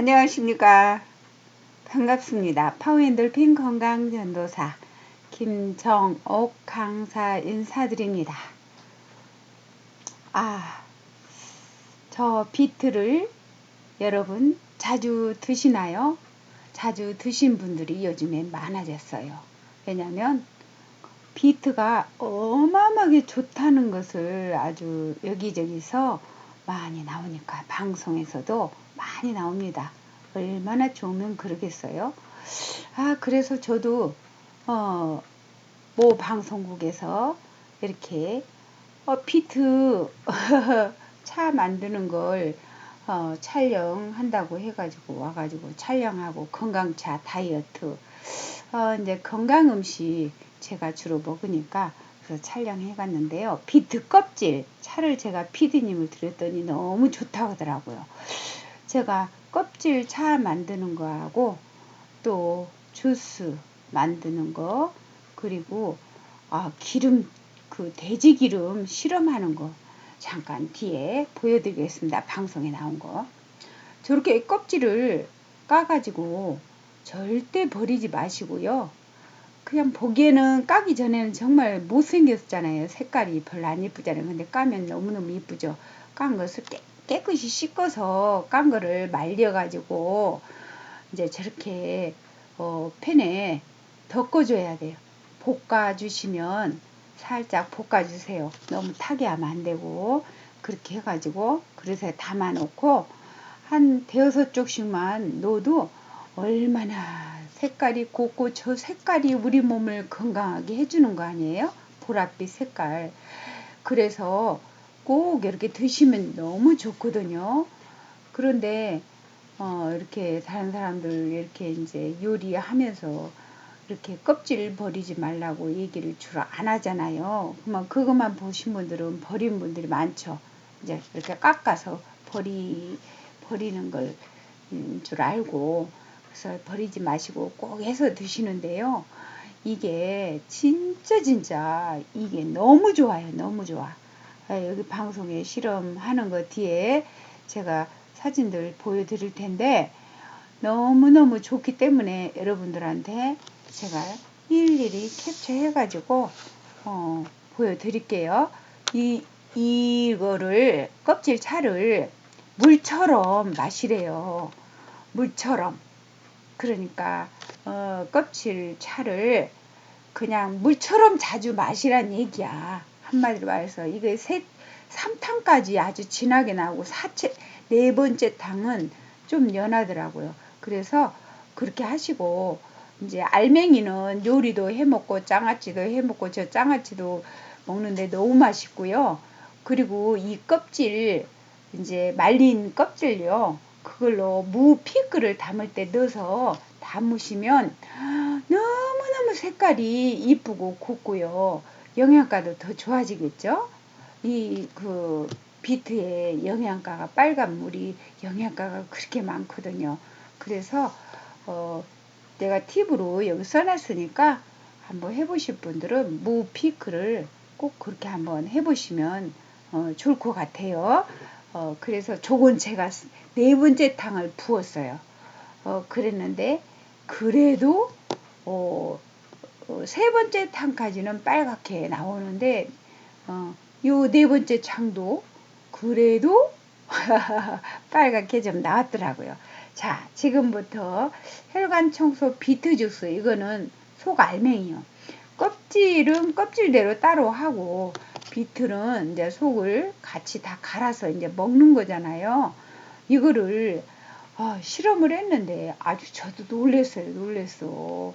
안녕하십니까. 반갑습니다. 파워엔돌핀 건강전도사 김정옥 강사 인사드립니다. 아, 저 비트를 여러분 자주 드시나요? 자주 드신 분들이 요즘엔 많아졌어요. 왜냐면 비트가 어마어마하게 좋다는 것을 아주 여기저기서 많이 나오니까 방송에서도 많이 나옵니다. 얼마나 좋으면 그러겠어요. 아, 그래서 저도, 어, 모 방송국에서 이렇게, 어, 피트 차 만드는 걸, 어, 촬영한다고 해가지고 와가지고 촬영하고 건강차 다이어트, 어, 이제 건강 음식 제가 주로 먹으니까 그래서 촬영해 갔는데요. 비트 껍질 차를 제가 피디님을 드렸더니 너무 좋다고 하더라고요. 제가 껍질 차 만드는 거하고 또 주스 만드는 거 그리고 아, 기름 그 돼지 기름 실험하는 거 잠깐 뒤에 보여드리겠습니다. 방송에 나온 거. 저렇게 껍질을 까가지고 절대 버리지 마시고요. 그냥 보기에는 까기 전에는 정말 못생겼잖아요. 색깔이 별로 안 예쁘잖아요. 근데 까면 너무너무 예쁘죠. 깐 것을 깨, 깨끗이 씻어서 깐 거를 말려가지고 이제 저렇게 어, 팬에 덮어줘야 돼요. 볶아주시면 살짝 볶아주세요. 너무 타게 하면 안 되고 그렇게 해가지고 그릇에 담아놓고 한 대여섯 쪽씩만 넣어도 얼마나 색깔이 곱고 저 색깔이 우리 몸을 건강하게 해주는 거 아니에요? 보랏빛 색깔. 그래서 꼭 이렇게 드시면 너무 좋거든요. 그런데 어, 이렇게 다른 사람들 이렇게 이제 요리하면서 이렇게 껍질 버리지 말라고 얘기를 주로 안 하잖아요. 그만 그것만 보신 분들은 버린 분들이 많죠. 이제 이렇게 깎아서 버리 버리는 걸줄 음, 알고 그래서 버리지 마시고 꼭 해서 드시는데요. 이게 진짜 진짜 이게 너무 좋아요. 너무 좋아. 아, 여기 방송에 실험하는 것 뒤에 제가 사진들 보여드릴 텐데 너무너무 좋기 때문에 여러분들한테 제가 일일이 캡처해 가지고 어, 보여드릴게요. 이 이거를 껍질 차를 물처럼 마시래요. 물처럼. 그러니까 어, 껍질 차를 그냥 물처럼 자주 마시란 얘기야. 한마디로 말해서 이게 세, 3탕까지 아주 진하게 나오고 사채 네 번째 탕은 좀 연하더라고요. 그래서 그렇게 하시고 이제 알맹이는 요리도 해 먹고 장아찌도 해 먹고 저 장아찌도 먹는데 너무 맛있고요. 그리고 이 껍질 이제 말린 껍질요. 그걸로 무 피클을 담을 때 넣어서 담으시면 너무너무 색깔이 이쁘고 곱고요. 영양가도 더 좋아지겠죠? 이 그 비트의 영양가가 빨간 물이 영양가가 그렇게 많거든요. 그래서 어 내가 팁으로 여기 써놨으니까 한번 해보실 분들은 무 피클을 꼭 그렇게 한번 해보시면 어 좋을 것 같아요. 어, 그래서 조금 제가 네 번째 탕을 부었어요. 어, 그랬는데 그래도 어, 어, 세 번째 탕까지는 빨갛게 나오는데 어, 요네 번째 창도 그래도 빨갛게 좀 나왔더라고요. 자, 지금부터 혈관 청소 비트 주스 이거는 속 알맹이요. 껍질은 껍질대로 따로 하고 비틀은 이제 속을 같이 다 갈아서 이제 먹는 거잖아요. 이거를 아, 실험을 했는데 아주 저도 놀랬어요. 놀랬어.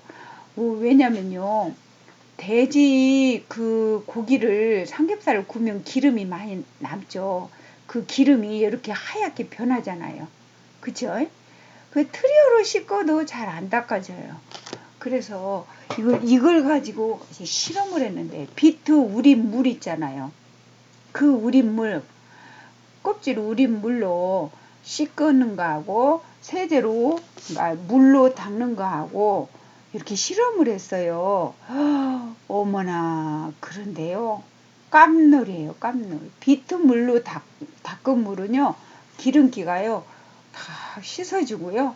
어, 왜냐면요. 돼지 그 고기를 삼겹살을 구우면 기름이 많이 남죠. 그 기름이 이렇게 하얗게 변하잖아요. 그쵸? 그 트리오로 씻어도 잘 안 닦아져요. 그래서 이걸, 이걸 가지고 실험을 했는데 비트 우린 물 있잖아요. 그 우린 물, 껍질 우린 물로 씻는 거하고 세제로 그러니까 물로 닦는 거하고 이렇게 실험을 했어요. 어머나 그런데요. 깜놀이에요. 깜놀. 비트 물로 닦, 닦은 물은요. 기름기가요. 다싹 씻어주고요.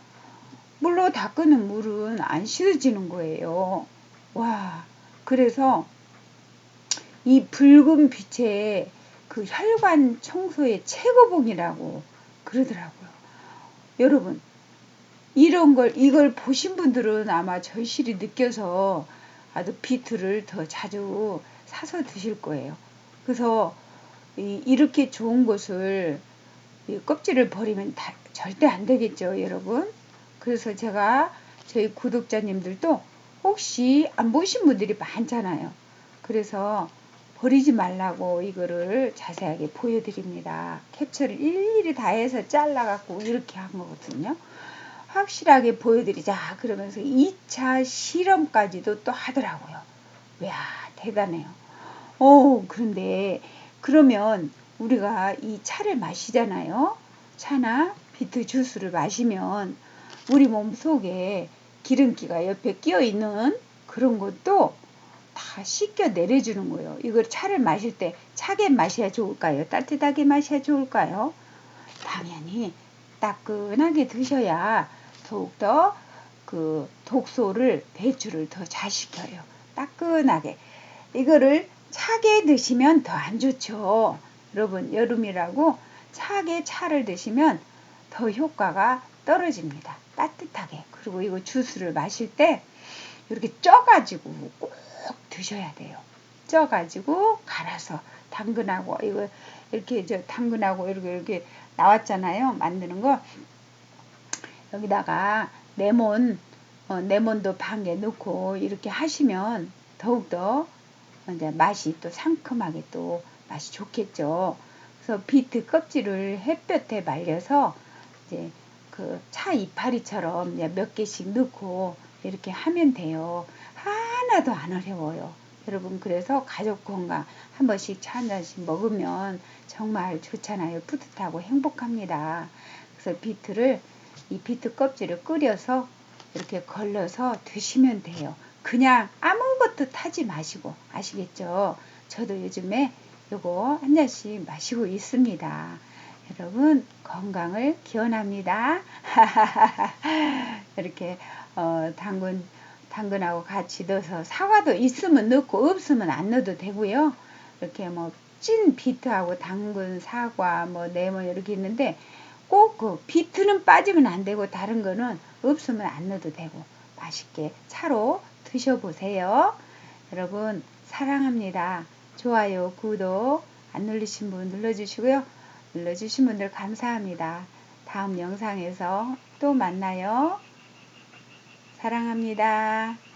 물로 닦는 물은 안 씻어지는 거예요. 와, 그래서 이 붉은 빛에 그 혈관 청소의 최고봉이라고 그러더라고요. 여러분, 이런 걸, 이걸 보신 분들은 아마 절실히 느껴서 아주 비트를 더 자주 사서 드실 거예요. 그래서 이, 렇게 좋은 것을 껍질을 버리면 다, 절대 안 되겠죠, 여러분. 그래서 제가 저희 구독자님들도 혹시 안 보신 분들이 많잖아요. 그래서 버리지 말라고 이거를 자세하게 보여드립니다. 캡처를 일일이 다 해서 잘라갖고 이렇게 한 거거든요. 확실하게 보여드리자 그러면서 2차 실험까지도 또 하더라고요. 이야 대단해요. 오 그런데 그러면 우리가 이 차를 마시잖아요. 차나 비트 주스를 마시면 우리 몸 속에 기름기가 옆에 끼어 있는 그런 것도 다 씻겨 내려주는 거예요. 이걸 차를 마실 때 차게 마셔야 좋을까요? 따뜻하게 마셔야 좋을까요? 당연히 따끈하게 드셔야 더욱더 그 독소를 배출을 더잘 시켜요. 따끈하게. 이거를 차게 드시면 더 안 좋죠. 여러분 여름이라고 차게 차를 드시면 더 효과가 떨어집니다. 따뜻하게. 그리고 이거 주스를 마실 때 이렇게 쪄가지고 꼭 드셔야 돼요. 쪄가지고 갈아서 당근하고 이거 이렇게 저 당근하고 이렇게 이렇게 나왔잖아요. 만드는 거 여기다가 레몬 어, 레몬도 반개 넣고 이렇게 하시면 더욱더 이제 맛이 또 상큼하게 또 맛이 좋겠죠. 그래서 비트 껍질을 햇볕에 말려서 이제 그 차 이파리처럼 몇 개씩 넣고 이렇게 하면 돼요. 하나도 안 어려워요. 여러분 그래서 가족 건강 한 번씩 차 한 잔씩 먹으면 정말 좋잖아요. 뿌듯하고 행복합니다. 그래서 비트를 이 비트 껍질을 끓여서 이렇게 걸러서 드시면 돼요. 그냥 아무것도 타지 마시고 아시겠죠? 저도 요즘에 요거 한 잔씩 마시고 있습니다. 여러분 건강을 기원합니다. 이렇게 어, 당근 당근하고 같이 넣어서 사과도 있으면 넣고 없으면 안 넣어도 되고요. 이렇게 뭐 찐 비트하고 당근, 사과, 뭐 레몬 이렇게 있는데 꼭 그 비트는 빠지면 안 되고 다른 거는 없으면 안 넣어도 되고 맛있게 차로 드셔보세요. 여러분 사랑합니다. 좋아요, 구독 안 눌리신 분 눌러주시고요. 눌러주신 분들 감사합니다. 다음 영상에서 또 만나요. 사랑합니다.